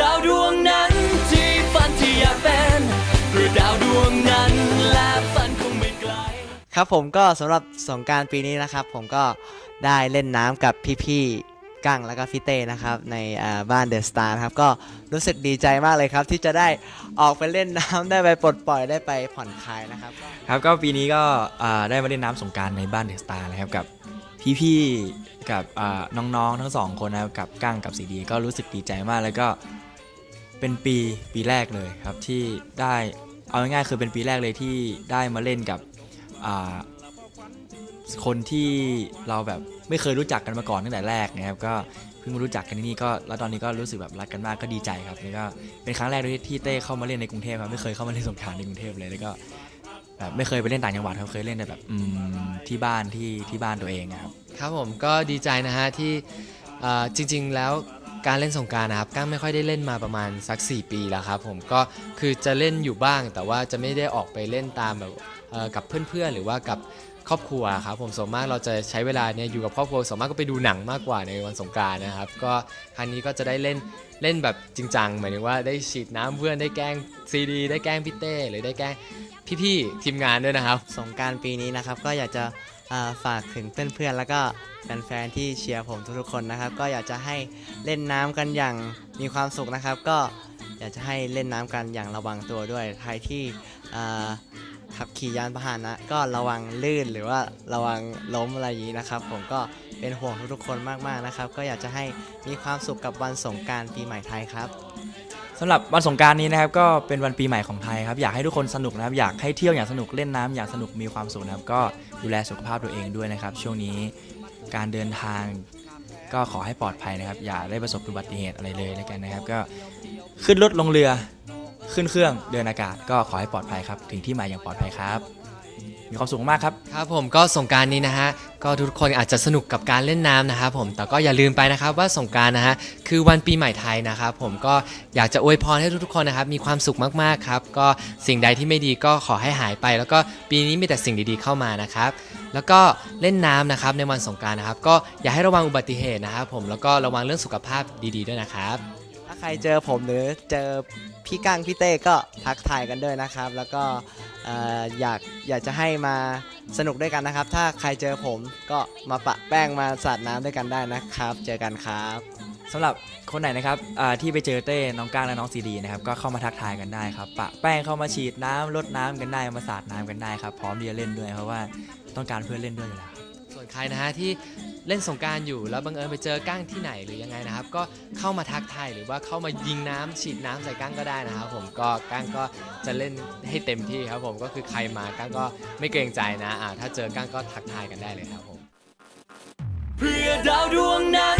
ดาวดวงนั้นที่ฝันที่อยากเป็นเพื่อดาวดวงนั้นและฝันคงไม่ไกล ครับผมก็สำหรับสงกรารปีนี้นะครับ ผมก็ได้เล่นน้ำกับพี่ๆกั้งแล้วก็พี่เต้นะครับ ในอ่าบ้านเดอะสตาร์นะครับ ก็รู้สึกดีใจมากเลยครับ ที่จะได้ออกไปเล่นน้ำ ได้ไปปลดปล่อยได้ไปผ่อนคลายนะครับ ครับก็ปีนี้ก็อ่าได้มาเล่นน้ำสงกรารในบ้านเดอะสตาร์นะครับกับ พี่ๆกับน้องๆทั้งสองคนนะครับกับกั้งกับสีดี ก็รู้สึกดีใจมากแล้วก็เป็นปีปีแรกเลยครับที่ได้เอาง่ายๆคือเป็นปีแรกเลยที่ได้มาเล่นกับคนที่เราแบบไม่เคยรู้จักกันมาก่อนตั้งแต่แรกนะครับก็เพิ่งมารู้จักกันที่นี่ก็แล้วตอนนี้ก็รู้สึกแบบรักกันมากก็ดีใจครับนี่ก็เป็นครั้งแรกที่เต้เข้ามาเล่นในกรุงเทพครับไม่เคยเข้ามาเล่นสงกรารในกรุงเทพเลยแล้วก็ แบบไม่เคยไปเล่นต่างจังหวัดเขาเคยเล่นแต่แบบอืมที่บ้านที่ที่บ้านตัวเองอะครับ ครับผมก็ดีใจนะฮะที่เอ่อจริงๆแล้วการเล่นสงกรารนะครับก้างไม่ค่อยได้เล่นมาประมาณสัก 4 ปีแล้วครับผมก็คือจะเล่นอยู่บ้างแต่ว่าจะไม่ได้ออกไปเล่นตามแบบ กับเพื่อนๆ หรือว่ากับครอบครัวครับผมส่วนมากเราจะใช้เวลาเนี่ยอยู่กับครอบครัวส่วนมากก็ไปดูหนังมากกว่าในวันสงกรารนะครับก็ครั้งนี้ก็จะได้เล่นเล่นแบบจริงจังหมายถึงว่าได้ฉีดน้ำเพื่อนได้แกล้งซีดีได้แกล้งพี่เต้หรือได้แกล้งพี่ๆทีมงานด้วยนะครับ สงกรารปีนี้นะครับก็อยากจะอ่าฝากถึงเพื่อนๆแล้วก็แฟนๆที่เชียร์ผมทุกๆคนนะครับ ก็อยากจะให้เล่นน้ำกันอย่างมีความสุขนะครับ ก็อยากจะให้เล่นน้ำกันอย่างระวังตัวด้วยใครที่อ่า ขับขี่ยานพาหนะก็ระวังลื่นหรือว่าระวังล้มอะไรอย่างนี้นะครับ ผมก็เป็นห่วงทุกๆคนมากๆนะครับ ก็อยากจะให้มีความสุขกับวันสงกรารปีใหม่ไทยครับ สำหรับวันสงกรารนี้นะครับก็เป็นวันปีใหม่ของไทยครับอยากให้ทุกคนสนุกนะครับอยากให้เที่ยวอย่างสนุกเล่นน้ำอย่างสนุกมีความสุขนะครับก็ดูแลสุขภาพตัวเองด้วยนะครับ ช่วงนี้การเดินทางก็ขอให้ปลอดภัยนะครับ อย่าได้ประสบอุบัติเหตุอะไรเลยแล้วกันนะครับ ก็ขึ้นรถลงเรือ ขึ้นเครื่องเดินอากาศก็ขอให้ปลอดภัยครับ ถึงที่หมายอย่างปลอดภัยครับ มีความสุขมากครับ ครับผมก็สงกรารนี้นะฮะก็ทุกคนอาจจะสนุกกับการเล่นน้ำนะครับผมแต่ก็อย่าลืมไปนะครับว่าสงกรารนะฮะคือวันปีใหม่ไทยนะครับผมก็อยากจะอวยพรให้ทุกๆคนนะครับมีความสุขมากๆครับก็สิ่งใดที่ไม่ดีก็ขอให้หายไป แล้วก็ปีนี้มีแต่สิ่งดีๆเข้ามานะครับแล้วก็เล่นน้ำนะครับในวันสงกรารนะครับก็อย่าให้ระวังอุบัติเหตุนะครับผมแล้วก็ระวังเรื่องสุขภาพดี ๆ ด้วยนะครับ ใครเจอผมหรือเจอพี่กั้งพี่เต้ก็ทักทายกันด้วยนะครับ แล้วก็อยากอยากจะให้มาสนุกด้วยกันนะครับ ถ้าใครเจอผมก็มาปะแป้งมาสาดน้ำด้วยกันได้นะครับ เจอกันครับสำหรับคนไหนนะครับที่ไปเจอเต้น้องก้างและน้องซีดีนะครับก็เข้ามาทักทายกันได้ครับปะแป้งเข้ามาฉีดน้ำลดน้ำกันได้มาสาดน้ำกันได้ครับพร้อมที่จะเล่นด้วยเพราะว่าต้องการเพื่อนเล่นด้วยอยู่แล้ว ส่วนใครนะฮะที่เล่นสงการอยู่แล้วบังเอิญไปเจอก้างที่ไหนหรือยังไงนะครับ ก็เข้ามาทักทายหรือว่าเข้ามายิงน้ำฉีดน้ำใส่ก้างก็ได้นะครับ ผมก็ก้างก็จะเล่นให้เต็มที่ครับ ผมก็คือใครมาก้างก็ไม่เกรงใจนะอ่าถ้าเจอก้างก็ทักทายกันได้เลยครับผมเพื่อดาวดวงนั้น